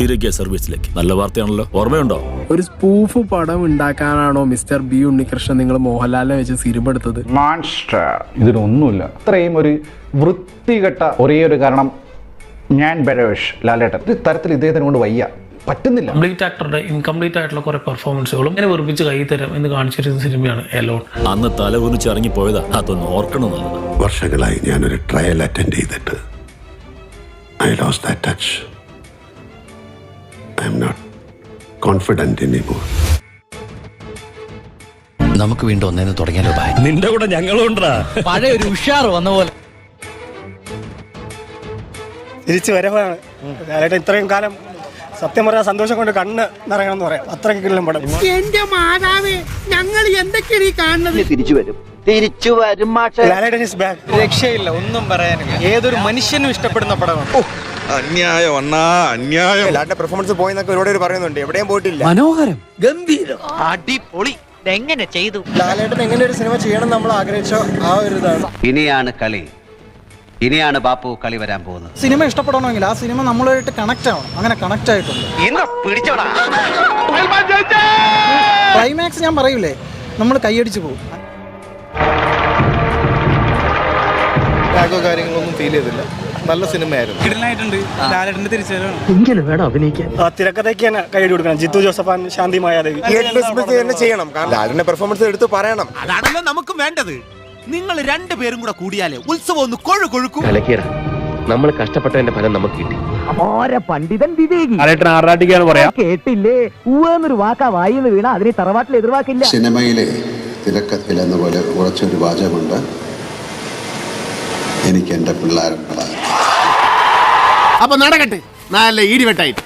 തിരികെ സർവീസിലേക്ക്. നല്ല വാർത്തയാണല്ലോ. ഓർമ്മയുണ്ടോ? ഒരു സ്പൂഫ് പടം ഉണ്ടാക്കാനാണോ മിസ്റ്റർ ബി ഉണ്ണികൃഷ്ണൻ നിങ്ങൾ മോഹൻലാലിനെ വെച്ച് സിനിമ മോൺസ്റ്റർ ഇതിനൊന്നുമില്ല ഇത്രയും ഒരു വൃത്തികെട്ട ഒരേ ഒരു കാരണം ഞാൻ ബരവേഷ് ലാലേട്ടൻ. ഒരു തരത്തിൽ ഇദ്ദേഹത്തിനെ കൊണ്ട് വയ്യ. പറ്റുന്നില്ല. കംപ്ലീറ്റ് ആക്ടറുടെ ഇൻകംപ്ലീറ്റ് ആയിട്ടുള്ള കുറെ പെർഫോമൻസുകളും ഇങ്ങനെ വെറുപ്പിച്ച് കൈ തരും എന്ന് കാണിച്ചിരുന്ന സിനിമയാണ് എലോൺ അന്ന് തല ഉരുച്ചിറങ്ങി പോയതാണ് അതൊന്ന് ഓർക്കണം നല്ലത്. വർഷങ്ങളായി ഞാനൊരു ട്രയൽ അറ്റൻഡ് ചെയ്തിട്ട് I lose that touch confident anymore നമുക്ക് വീണ്ടും ഒന്നേന്ന് തുടങ്ങിയാലോ ബായ് നിന്റെ കൂടെ ഞങ്ങളുണ്ടാ പഴയ ഒരു ഉഷാർ വന്ന പോലെ. തിരിച്ചു വരവാണ്. ലാലേട്ടൻ ഇത്രയും കാലം സത്യം പറയാ സന്തോഷം കൊണ്ട് കണ്ണ് നിറയണം എന്ന് പറയാം. അത്രയ്ക്ക് കിട്ടും പടം. എന്റെ മാതാവേ ഞങ്ങൾ എന്തൊക്കെയാണ് ഈ കാണുന്നത്? തിരിച്ചു വരും. തിരിച്ചു വരും മാഷെ. ലാലേട്ടൻ ഇസ് ബാക്ക് രക്ഷയില്ല ഒന്നും പറയാനില്ല. ഏതൊരു മനുഷ്യനും ഇഷ്ടപ്പെടുന്ന പടമാണ്. അന്യായം അണ്ണാ അന്യായം. പെർഫോമൻസ് പോയെന്നൊക്കെ ഒരുപാട് പേര് പറയുന്നുണ്ട്. എവിടെയും പോയിട്ടില്ല. മനോഹരം. ഗംഭീരം. അടിപൊളി. എങ്ങനെ ചെയ്തു? ലാലേട്ടൻ എങ്ങനെ ഒരു സിനിമ ചെയ്യണം നമ്മൾ ആഗ്രഹിച്ചോ ആ ഒരു ഇതാണ്. ഇനിയാണ് കളി. ഇനിയാണ് ബാപ്പു കളി വരാൻ പോകുന്നത്. സിനിമ ഇഷ്ടപ്പെടണമെങ്കിൽ ആ സിനിമ നമ്മളുമായിട്ട് കണക്ട് ആവണം. അങ്ങനെ കണക്ട് ആയിട്ടുണ്ട്. പിടിച്ചോടാ. ക്ലൈമാക്സ് ഞാൻ പറയൂലേ നമ്മൾ കൈയടിച്ച് പോകും. കാര്യങ്ങളൊന്നും ഫീൽ ചെയ്തില്ല. നല്ല സിനിമയായിരുന്നു. കിടലായിട്ടുണ്ട് ലാലേട്ടന്റെ തിരിച്ചുവരവാണ്. ഇങ്ങനെ വേണം അഭിനയിക്കാൻ. ആ തിരക്കഥയ്ക്ക് തന്നെ കൈയടി കൊടുക്കണം. ജിത്തു ജോസഫാൻ ശാന്തി മായാദേവി. തന്നെ ചെയ്യണം. കാരണം ലാലിന്റെ പെർഫോമൻസ് എടുത്ത് പറയണം. അതാണല്ലോ നമുക്കും വേണ്ടത്. നിങ്ങൾ രണ്ടുപേരും കൂടെ കൂടിയാലേ ഉത്സവം ഒന്ന് കൊഴു കൊഴുക്കും. നമ്മൾ കഷ്ടപ്പെട്ടതിന്റെ ഫലം നമുക്ക് കിട്ടി. പണ്ഡിതൻ വിവേകി? ആറാട്ടിക്കാണ് പറയാ. കേട്ടില്ലേ? ഊന്നൊരു വാക്കാ വായിന്ന് വീണ അതിനെ തറവാട്ടിൽ എതിർവാക്കില്ല. സിനിമയിലെ തിരക്കഥയിൽ എന്ന പോലെ ഉറച്ചൊരു വാചകമുണ്ട്. എനിക്ക് എന്റെ പിള്ളേരുണ്ടാകും അപ്പൊ നടക്കട്ടെ. നല്ല ഈടിവെട്ടായിട്ട്